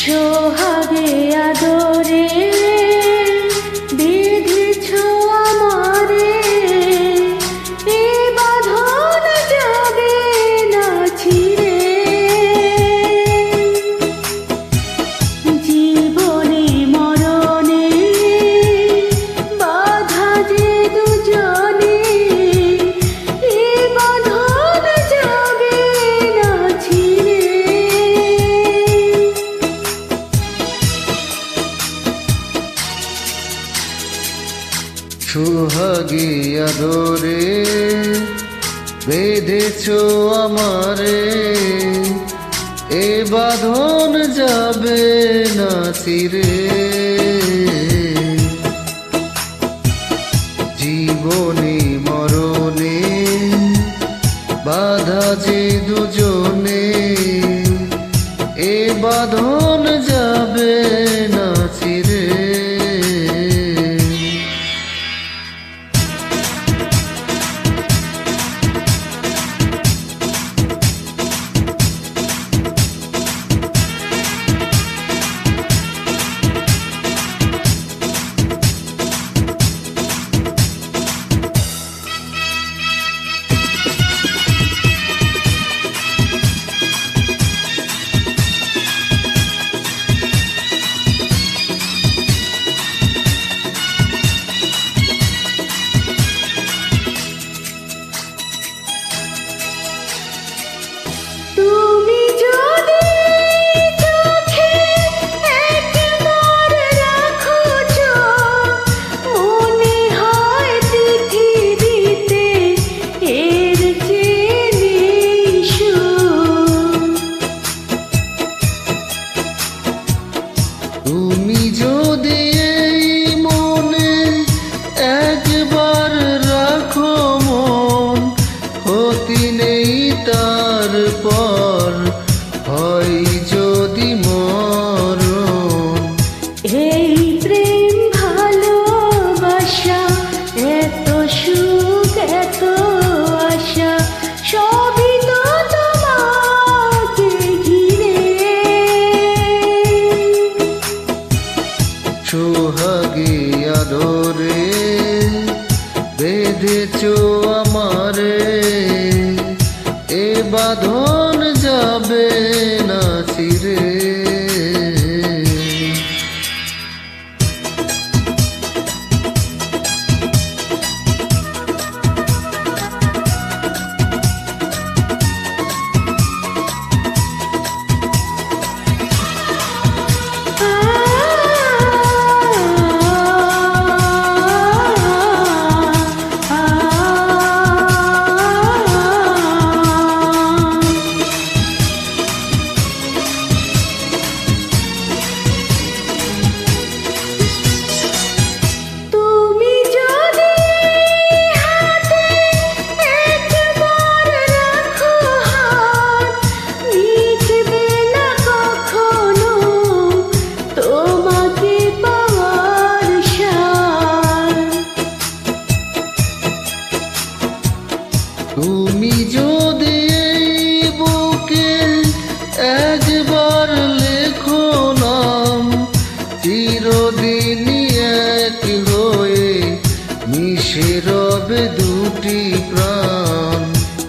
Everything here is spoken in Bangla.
সোহাগে আদরে। সুহগিয়া দরে বেঁধেছ আমারে এ বাঁধন যাবে না চিরে জীবন তুমি যদি সোহাগে আদরে বেঁধেছ আমারে এ বাঁধন যাবে